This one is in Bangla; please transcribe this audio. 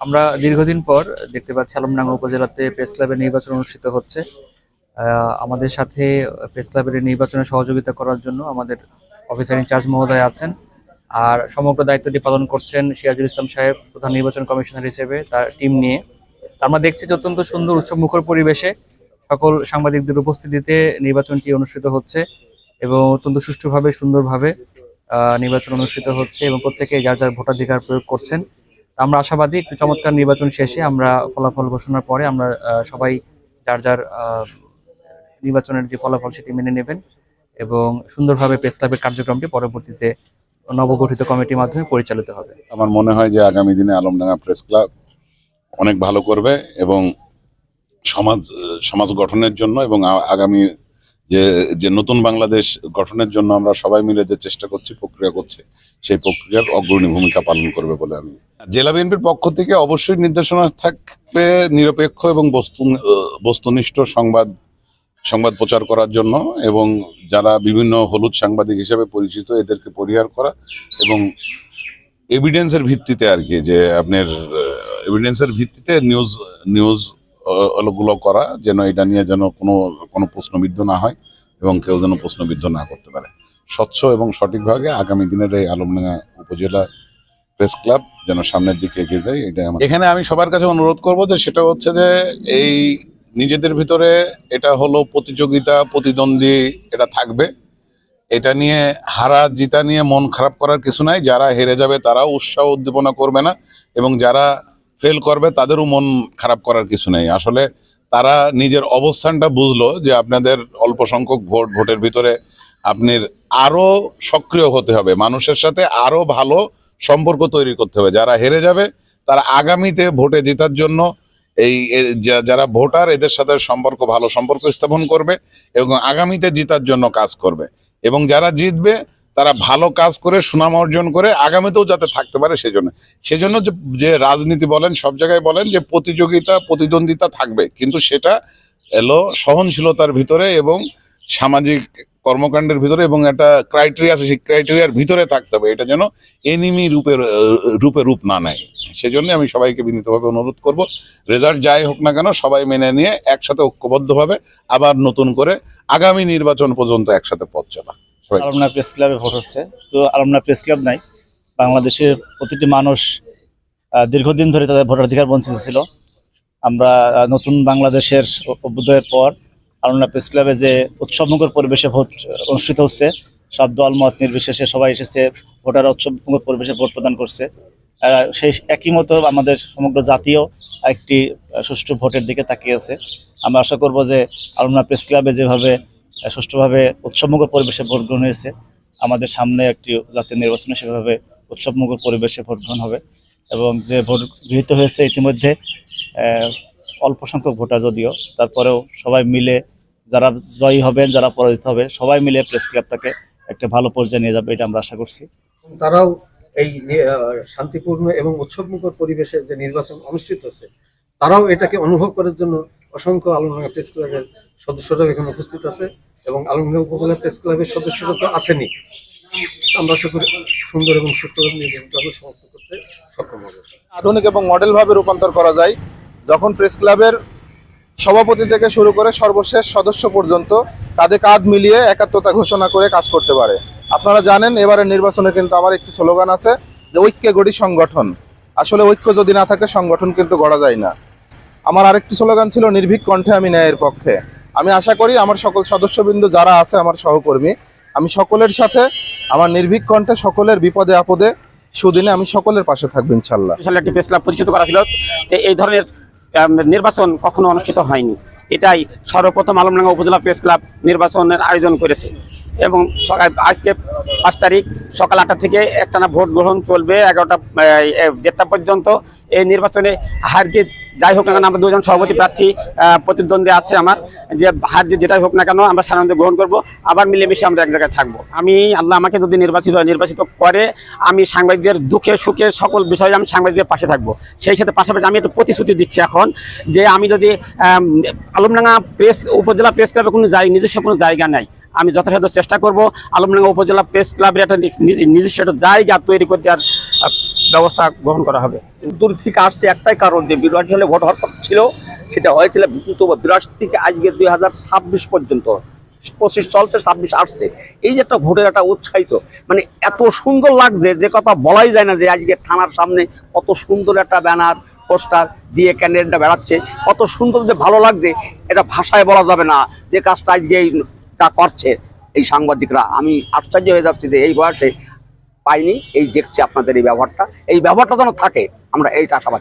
আমরা দীর্ঘদিন পর দেখতে পাচ্ছি আলমডাঙ্গা উপজেলাতে প্রেস ক্লাবের নির্বাচন অনুষ্ঠিত হচ্ছে। আমাদের সাথে প্রেস ক্লাবের নির্বাচনে সহযোগিতা করার জন্য আমাদের অফিসার ইনচার্জ মহোদয় আছেন। আর সমগ্র দায়িত্বটি পালন করছেন সিরাজুল ইসলাম সাহেব, প্রধান নির্বাচন কমিশনার হিসেবে তার টিম নিয়ে। আমরা দেখছি যে অত্যন্ত সুন্দর, উৎসবমুখর পরিবেশে সকল সাংবাদিকদের উপস্থিতিতে নির্বাচনটি অনুষ্ঠিত হচ্ছে এবং অত্যন্ত সুষ্ঠুভাবে, সুন্দরভাবে নির্বাচন অনুষ্ঠিত হচ্ছে এবং প্রত্যেকে যার যার ভোটাধিকার প্রয়োগ করছেন। আমরা আশাবাদী, একটু চমৎকার নির্বাচন শেষে আমরা ফলাফল ঘোষণার পরে আমরা সবাই যার যার নির্বাচনের যে ফলাফল সেটি মেনে নেবেন এবং সুন্দরভাবে প্রেস কার্যক্রমটি পরবর্তীতে নবগঠিত কমিটির মাধ্যমে পরিচালিত হবে। আমার মনে হয় যে আগামী দিনে আলমডাঙ্গা প্রেস ক্লাব অনেক ভালো করবে এবং সমাজ সমাজ গঠনের জন্য এবং আগামী যে যে নতুন বাংলাদেশ গঠনের জন্য আমরা সবাই মিলে যে চেষ্টা করছি, প্রক্রিয়া করছি, সেই প্রক্রিয়ার অগ্রণী ভূমিকা পালন করবে বলে আমি। জেলা বিএনপির পক্ষ থেকে অবশ্যই নির্দেশনা থাকবে নিরপেক্ষ এবং বস্তু, বস্তুনিষ্ঠ সংবাদ সংবাদ প্রচার করার জন্য এবং যারা বিভিন্ন হলুদ সাংবাদিক হিসেবে পরিচিত, এদেরকে পরিহার করা এবং এভিডেন্সের ভিত্তিতে আর কি, যে আপনার এভিডেন্সের ভিত্তিতে নিউজ নিউজ গুলো করা যেন এটা নিয়ে যেন কোনো কোনো প্রশ্নবিদ্ধ না হয় এবং কেউ যেন প্রশ্নবিদ্ধ না করতে পারে। স্বচ্ছ এবং সঠিকভাবে আগামী দিনের এই আলমডাঙ্গা উপজেলা প্রেস ক্লাব যেন সামনের দিকে এগিয়ে যায় এটা আমার এখানে আমি সবার কাছে অনুরোধ করব যে সেটা হচ্ছে যে এই নিজেদের ভিতরে এটা হলো প্রতিযোগিতা, প্রতিদ্বন্দ্বী, এটা থাকবে। এটা নিয়ে হারা জিতা নিয়ে মন খারাপ করার কিছু নাই। যারা হেরে যাবে তারাও উৎসাহ উদ্দীপনা করবে না এবং যারা ফেল করবে, তাদেরও মন খারাপ করার কিছু নেই। আসলে তারা নিজের অবস্থানটা বুঝলো যে আপনাদের অল্প সংখ্যক ভোট, ভোটের ভিতরে আপনার আরও সক্রিয় হতে হবে। মানুষের সাথে আরও ভালো সম্পর্ক তৈরি করতে হবে। যারা হেরে যাবে, তারা আগামীতে ভোটে জেতার জন্য এই যারা ভোটার, এদের সাথে সম্পর্ক, ভালো সম্পর্ক স্থাপন করবে এবং আগামীতে জেতার জন্য কাজ করবে। এবং যারা জিতবে তারা ভালো কাজ করে, সুনাম অর্জন করে, আগামীতেও যাতে থাকতে পারে সেজন্য। সেজন্য যে- রাজনীতি বলেন, সব জায়গায় বলেন যে প্রতিযোগিতা, প্রতিদ্বন্দ্বিতা থাকবে। কিন্তু সেটা এলো সহনশীলতার ভিতরে এবং সামাজিক কর্মকাণ্ডের ভিতরে এবং একটা ক্রাইটেরিয়া আছে, সেই ক্রাইটেরিয়ার ভিতরে থাকতে হবে। এটা যেন এনিমি রূপের রূপে রূপ না নেয়। সেজন্য আমি সবাইকে বিনীতভাবে অনুরোধ করব রেজাল্ট যাই হোক না কেন, সবাই মেনে নিয়ে একসাথে ঐক্যবদ্ধভাবে আবার নতুন করে আগামী নির্বাচন পর্যন্ত একসাথে পথ চলা। আলমনা প্রেস ক্লাবে ভোট হচ্ছে। তো আলমনা প্রেস ক্লাব নাই। বাংলাদেশের প্রতিটি মানুষ দীর্ঘদিন ধরে তাদের ভোটাধিকার বঞ্চিত ছিল। আমরা নতুন বাংলাদেশের অভ্যুদয়ের পর আলমনা প্রেস ক্লাবে যে উৎসবমুখর পরিবেশে ভোট অনুষ্ঠিত হচ্ছে সব দল মত নির্বিশেষে সবাই এসেছে, ভোটাররা উৎসবমুখর পরিবেশে ভোট প্রদান করছে। সেই একই মতো আমাদের সমগ্র জাতীয় একটি সুষ্ঠু ভোটের দিকে তাকিয়ে আছে। আমরা আশা করব যে আলমনা প্রেস ক্লাবে যেভাবে সুষ্ঠুভাবে উৎসবমুখর পরিবেশে ভোট গ্রহণ হয়েছে। আমাদের সামনে একটি জাতীয় নির্বাচনে সেভাবে উৎসবমুখর পরিবেশে ভোট গ্রহণ হবে এবং যে ভোট গৃহীত হয়েছে ইতিমধ্যে অল্প সংখ্যক ভোটার যদিও, তারপরেও সবাই মিলে যারা জয়ী হবেন, যারা পরাজিত হবে, সবাই মিলে প্রেস ক্লাবটাকে একটা ভালো পর্যায়ে নিয়ে যাবে, এটা আমরা আশা করছি। তারাও এই শান্তিপূর্ণ এবং উৎসবমুখর পরিবেশে যে নির্বাচন অনুষ্ঠিত হচ্ছে তারাও এটাকে অনুভব করার জন্য অসংখ্য আলমডাঙ্গা প্রেস ক্লাবের সদস্যরা এখানে উপস্থিত আছে এবং আলমডাঙ্গা উপজেলা প্রেস ক্লাবের সদস্যরা তো আসেনি আমরা সুন্দর এবং সুষ্ঠুভাবে নির্বাচনটা সমাপ্ত করতে সক্ষম হবে। আধুনিক এবং মডেলভাবে রূপান্তর করা যায়। যখন প্রেস ক্লাবের সভাপতি থেকে শুরু করে সর্বশেষ সদস্য পর্যন্ত কাঁধে কাঁধ মিলিয়ে একাত্মতা ঘোষণা করে কাজ করতে পারে। আপনারা জানেন, এবারের নির্বাচনে কিন্তু আমার একটি স্লোগান আছে যে ঐক্যে গড়ি সংগঠন। আসলে ঐক্য যদি না থাকে, সংগঠন কিন্তু গড়া যায় না। আমার আরেকটি স্লোগান ছিল, নির্ভীক কণ্ঠে আমি ন্যায়ের পক্ষে। আমি আশা করি আমার সকল সদস্যবৃন্দ যারা আছে, আমার সহকর্মী, আমি সকলের সাথে, আমার নির্ভীক কণ্ঠে সকলের বিপদে, আপদে, সুদিনে আমি সকলের পাশে থাকব, ইনশাল্লাহ। একটি প্রেস ক্লাব করা ছিল। এই ধরনের নির্বাচন কখনো অনুষ্ঠিত হয়নি। এটাই সর্বপ্রথম আলমডাঙ্গা উপজেলা প্রেস ক্লাব নির্বাচনের আয়োজন করেছে। এবং সকাল- আজকে পাঁচ তারিখ সকাল আটটা থেকে একটানা ভোট গ্রহণ চলবে, এগারোটা দেড়টা পর্যন্ত। এই নির্বাচনে হার জিত যাই হোক না কেন, আমরা দুজন সভাপতি প্রার্থী প্রতিদ্বন্দ্বী আছে আমার। যে হার জিত যেটাই হোক না কেন, আমরা সাধারণত গ্রহণ করব। আবার মিলেমিশে আমরা এক জায়গায় থাকব। আমি আল্লাহ আমাকে যদি নির্বাচিত নির্বাচিত করে, আমি সাংবাদিকদের দুঃখে, সুখে সকল বিষয়ে আমি সাংবাদিকদের পাশে থাকব। সেই সাথে পাশাপাশি আমি একটা প্রতিশ্রুতি দিচ্ছি এখন, যে আমি যদি আলমডাঙ্গা প্রেস, উপজেলা প্রেস ক্লাবে কোনো জায়গা নিজস্ব কোনো জায়গা নাই আমি যথাসাধ্য চেষ্টা করব। আলমডাঙ্গা উপজেলা প্রেস ক্লাবের একটা নিজ- নিজস্ব একটা জায়গা তৈরি করে দেওয়ার ব্যবস্থা গ্রহণ করা হবে। দূর থেকে আসছে একটাই কারণ যে বিরাট সালে ভোট কথা ছিল, সেটা হয়েছিল কিন্তু বিরাট থেকে আজকে দুই হাজার ছাব্বিশ পর্যন্ত। পঁচিশ চলছে, ছাব্বিশ আসছে। এই যে একটা ভোটের একটা উৎসাহিত মানে এত সুন্দর লাগছে, যে কথা বলাই যায় না যে আজকে থানার সামনে কত সুন্দর একটা ব্যানার, পোস্টার দিয়ে ক্যান্ডিডেটটা বেড়াচ্ছে। কত সুন্দর যে ভালো লাগছে, এটা ভাষায় বলা যাবে না যে কাজটা আজকে তা করছে এই সাংবাদিকরা। আমি আশ্চর্য হয়ে যাচ্ছি যে এই বয়সে পাইনি, এই দেখছি আপনাদের এই ব্যবহারটা। এই ব্যবহারটা যেন থাকে, আমরা এইটা আশাবাদী।